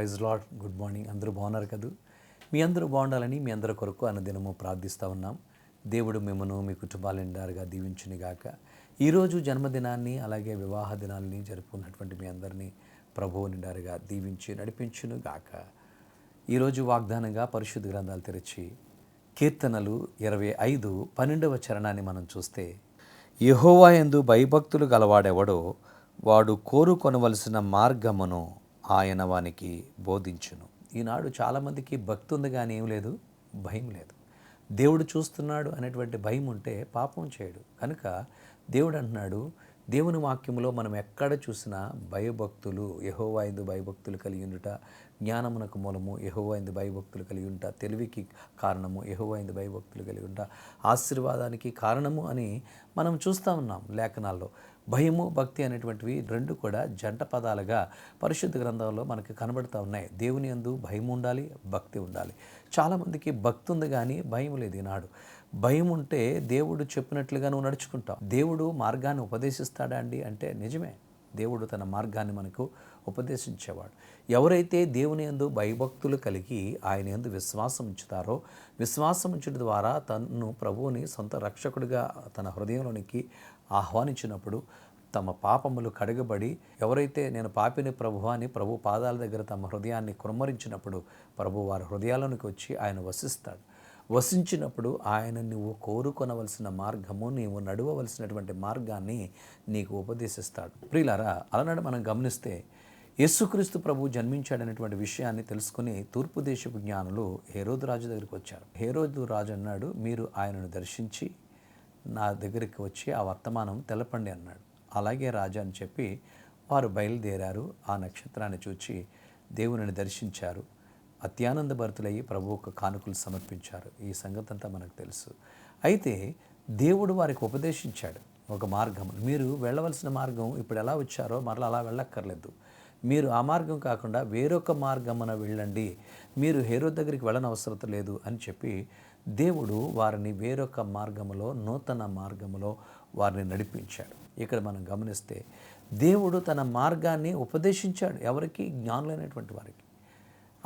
Praise lord. Good morning. అందరూ బాగున్నారు కదూ? మీ అందరూ బాగుండాలని మీ అందరి కొరకు అనుదినము ప్రార్థిస్తూ ఉన్నాం. దేవుడు మిమ్మను మీ కుటుంబాలు నిండారుగా దీవించునిగాక ఈరోజు జన్మదినాన్ని అలాగే వివాహ దినాల్ని జరుపుకున్నటువంటి మీ అందరినీ ప్రభువు నిండారుగా దీవించి నడిపించును గాక. ఈరోజు వాగ్దానంగా పరిశుద్ధ గ్రంథాలు తెరిచి కీర్తనలు ఇరవై ఐదు పన్నెండవ చరణాన్ని మనం చూస్తే యహోవా యందు భయభక్తులు గలవాడెవడో వాడు కోరుకొనవలసిన మార్గమును ఆయన వానికి బోధించును. ఈనాడు చాలామందికి భక్తి ఉంది కానీ ఏం లేదు భయం లేదు. దేవుడు చూస్తున్నాడు అనేటువంటి భయం ఉంటే పాపం చేయడు. కనుక దేవుడు అంటున్నాడు దేవుని వాక్యంలో మనం ఎక్కడ చూసినా భయభక్తులు యహోవాయిందు భయభక్తులు కలిగి ఉండుట జ్ఞానమునకు మూలము యహోవాయిందు భయభక్తులు కలిగి ఉంట తెలివికి కారణము యహోవాయిందు భయభక్తులు కలిగి ఉంట ఆశీర్వాదానికి కారణము అని మనం చూస్తూ ఉన్నాం లేఖనాల్లో. భయము భక్తి అనేటువంటివి రెండు కూడా జంట పదాలుగా పరిశుద్ధ గ్రంథంలో మనకి కనబడుతూ ఉన్నాయి. దేవుని యందు భయం ఉండాలి భక్తి ఉండాలి. చాలామందికి భక్తి ఉంది కానీ భయం లేదు ఈనాడు. భయం ఉంటే దేవుడు చెప్పినట్లుగా నువ్వు నడుచుకుంటావు. దేవుడు మార్గాన్ని ఉపదేశిస్తాడా అండి అంటే నిజమే. దేవుడు తన మార్గాన్ని మనకు ఉపదేశించేవాడు. ఎవరైతే దేవుని యందు భయభక్తులు కలిగి ఆయన ఎందు విశ్వాసం ఉంచుతారో విశ్వాసం ఉంచడం ద్వారా తను ప్రభువుని సొంత రక్షకుడిగా తన హృదయంలోనికి ఆహ్వానించినప్పుడు తమ పాపములు కడగబడి ఎవరైతే నేను పాపిని ప్రభు అని ప్రభు పాదాల దగ్గర తమ హృదయాన్ని కుమ్మరించినప్పుడు ప్రభు వారి హృదయాల్లోనికి వచ్చి ఆయన వసిస్తాడు. వసించినప్పుడు ఆయన నువ్వు కోరుకొనవలసిన మార్గము నీవు నడవవలసినటువంటి మార్గాన్ని నీకు ఉపదేశిస్తాడు. ప్రియులారా అలనాడు మనం గమనిస్తే యేసుక్రీస్తు ప్రభు జన్మించాడనేటువంటి విషయాన్ని తెలుసుకుని తూర్పు దేశపు జ్ఞానులు హేరోదు రాజు దగ్గరికి వచ్చారు. హేరోదు రాజు అన్నాడు మీరు ఆయనను దర్శించి నా దగ్గరికి వచ్చి ఆ వర్తమానం తెలపండి అన్నాడు. అలాగే రాజా అని చెప్పి వారు బయలుదేరారు. ఆ నక్షత్రాన్ని చూచి దేవునిని దర్శించారు. అత్యానంద భరితులయ్యి ఒక కానుకలు సమర్పించారు. ఈ సంగతి అంతా మనకు తెలుసు. అయితే దేవుడు వారికి ఉపదేశించాడు ఒక మార్గం. మీరు వెళ్ళవలసిన మార్గం ఇప్పుడు ఎలా వచ్చారో మరలా అలా వెళ్ళక్కర్లేదు. మీరు ఆ మార్గం కాకుండా వేరొక మార్గమున వెళ్ళండి. మీరు హేరో దగ్గరికి వెళ్ళనవసరం లేదు అని చెప్పి దేవుడు వారిని వేరొక మార్గములో నూతన మార్గములో వారిని నడిపించాడు. ఇక్కడ మనం గమనిస్తే దేవుడు తన మార్గాన్ని ఉపదేశించాడు. ఎవరికి? జ్ఞానులైనటువంటి వారికి.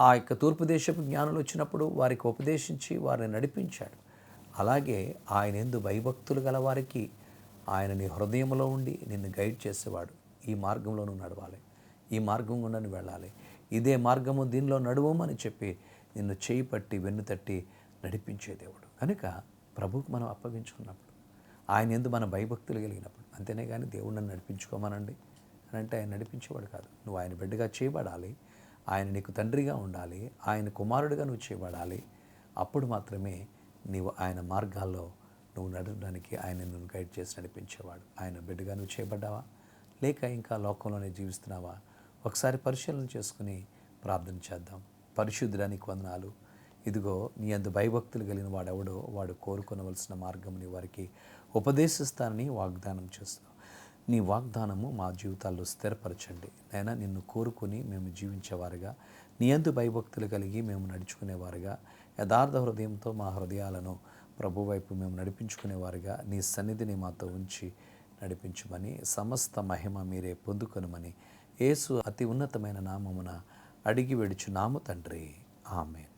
ఆ యొక్క తూర్పు దేశపు జ్ఞానులు వచ్చినప్పుడు వారికి ఉపదేశించి వారిని నడిపించాడు. అలాగే ఆయన ఎందు భయభక్తులు గల వారికి ఆయన నీ హృదయంలో ఉండి నిన్ను గైడ్ చేసేవాడు. ఈ మార్గంలో నువ్వు నడవాలి. ఈ మార్గం గుండా నువ్వు వెళ్ళాలి. ఇదే మార్గము దీనిలో నడువమని చెప్పి నిన్ను చేయి పట్టి వెన్ను తట్టి నడిపించే దేవుడు. కనుక ప్రభువుకు మనం అప్పగించుకున్నప్పుడు ఆయన ఎందు మన భయభక్తులు కలిగినప్పుడు అంతేనే కానీ దేవుడు నన్ను నడిపించుకోమనండి అని అంటే ఆయన నడిపించేవాడు కాదు. నువ్వు ఆయన బిడ్డగా చేయబడాలి. ఆయన నీకు తండ్రిగా ఉండాలి ఆయన కుమారుడిగా నువ్వు చేయబడాలి. అప్పుడు మాత్రమే నీవు ఆయన మార్గాల్లో నువ్వు నడవడానికి ఆయన నువ్వు గైడ్ చేసి నడిపించేవాడు. ఆయన బిడ్డగా నువ్వు చేయబడ్డావా? లేక ఇంకా లోకంలోనే జీవిస్తున్నావా? ఒకసారి పరిశీలన చేసుకుని ప్రార్థన చేద్దాం. పరిశుద్ధుడానికి వందనాలు. ఇదిగో నీ అందు భయభక్తులు కలిగిన వాడెవడో వాడు కోరుకొనవలసిన మార్గం నీ వారికి ఉపదేశిస్తానని వాగ్దానం చేస్తాం నీ వాగ్దానము మా జీవితాల్లో స్థిరపరచండి. నైనా నిన్ను కోరుకొని మేము జీవించేవారుగా. నీ అందు భయభక్తులు కలిగి మేము నడుచుకునేవారుగా. యథార్థ హృదయంతో మా హృదయాలను ప్రభు వైపు మేము నడిపించుకునేవారుగా. నీ సన్నిధిని మాతో ఉంచి నడిపించమని సమస్త మహిమ మీరే పొందుకొనమని యేసు అతి ఉన్నతమైన నామమున అడిగి వెడుచు నాము తండ్రి. ఆమెన్.